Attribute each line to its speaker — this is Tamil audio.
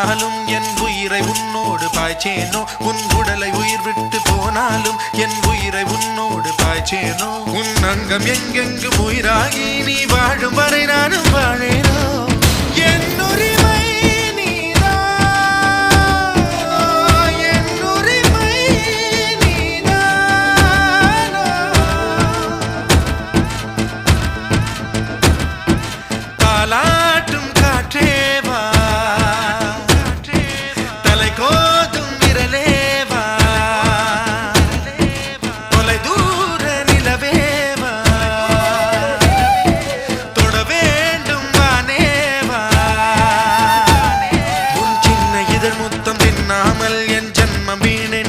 Speaker 1: போனாலும் என் உயிரை உன்னோடு பாய்ச்சேனோ? உன் உடலை உயிர் விட்டு போனாலும் என் உயிரை உன்னோடு பாய்ச்சேனோ? உன் அங்கம் எங்கெங்கு உயிராகி நீ வாழும் வரை நான்